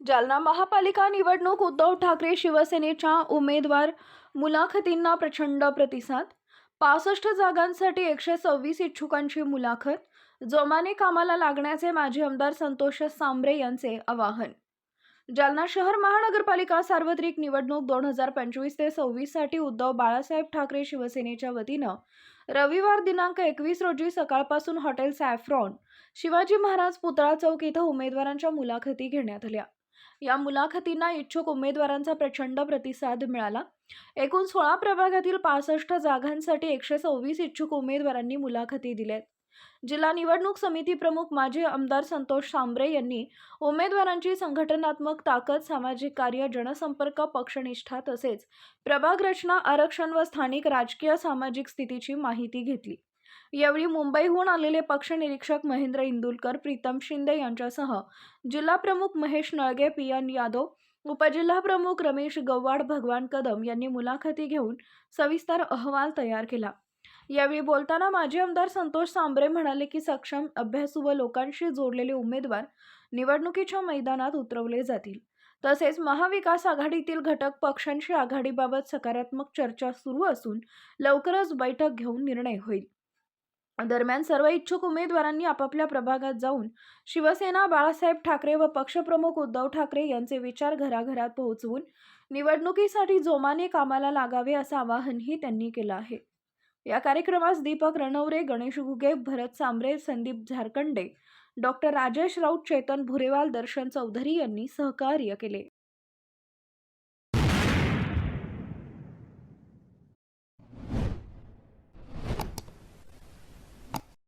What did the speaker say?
जालना महापालिका निवडणूक उद्धव ठाकरे शिवसेनेच्या उमेदवार मुलाखतींना प्रचंड प्रतिसाद. पासष्ट जागांसाठी एकशे सव्वीस इच्छुकांची मुलाखत. जोमाने कामाला लागण्याचे माजी आमदार संतोष सांबरे यांचे आवाहन. जालना शहर महानगरपालिका सार्वत्रिक निवडणूक दोन हजार पंचवीस ते सव्वीससाठी उद्धव बाळासाहेब ठाकरे शिवसेनेच्या वतीनं रविवार दिनांक एकवीस रोजी सकाळपासून हॉटेल सॅफ्रॉन शिवाजी महाराज पुतळा चौक इथं उमेदवारांच्या मुलाखती घेण्यात आल्या. या मुलाखतींना इच्छुक उमेदवारांचा प्रचंड प्रतिसाद मिळाला. एकूण सोळा प्रभागातील पासष्ट जागांसाठी एकशे सव्वीस इच्छुक उमेदवारांनी मुलाखती दिल्यात जिल्हा निवडणूक समिती प्रमुख माजी आमदार संतोष सांबरे यांनी उमेदवारांची संघटनात्मक ताकद सामाजिक कार्य जनसंपर्क पक्षनिष्ठा तसेच प्रभाग रचना आरक्षण व स्थानिक राजकीय सामाजिक स्थितीची माहिती घेतली. यावेळी मुंबईहून आलेले पक्ष निरीक्षक महेंद्र इंदुलकर प्रीतम शिंदे यांच्यासह जिल्हा प्रमुख महेश नळगे पी एन यादव उपजिल्हा प्रमुख रमेश गव्हाड भगवान कदम यांनी मुलाखती घेऊन सविस्तर अहवाल तयार केला. यावेळी बोलताना माजी आमदार संतोष सांबरे म्हणाले की सक्षम अभ्यासू व लोकांशी जोडलेले उमेदवार निवडणुकीच्या मैदानात उतरवले जातील. तसेच महाविकास आघाडीतील घटक पक्षांशी आघाडीबाबत सकारात्मक चर्चा सुरू असून लवकरच बैठक घेऊन निर्णय होईल. दरम्यान सर्व इच्छुक उमेदवारांनी आपापल्या प्रभागात जाऊन शिवसेना बाळासाहेब ठाकरे व पक्षप्रमुख उद्धव ठाकरे यांचे विचार घराघरात पोहोचवून निवडणुकीसाठी जोमाने कामाला लागावे असं आवाहनही त्यांनी केलं आहे. या कार्यक्रमास दीपक रणवरे गणेश घुगे भरत सांबरे संदीप झारखंडे डॉक्टर राजेश राऊत चेतन भुरेवाल दर्शन चौधरी यांनी सहकार्य केले.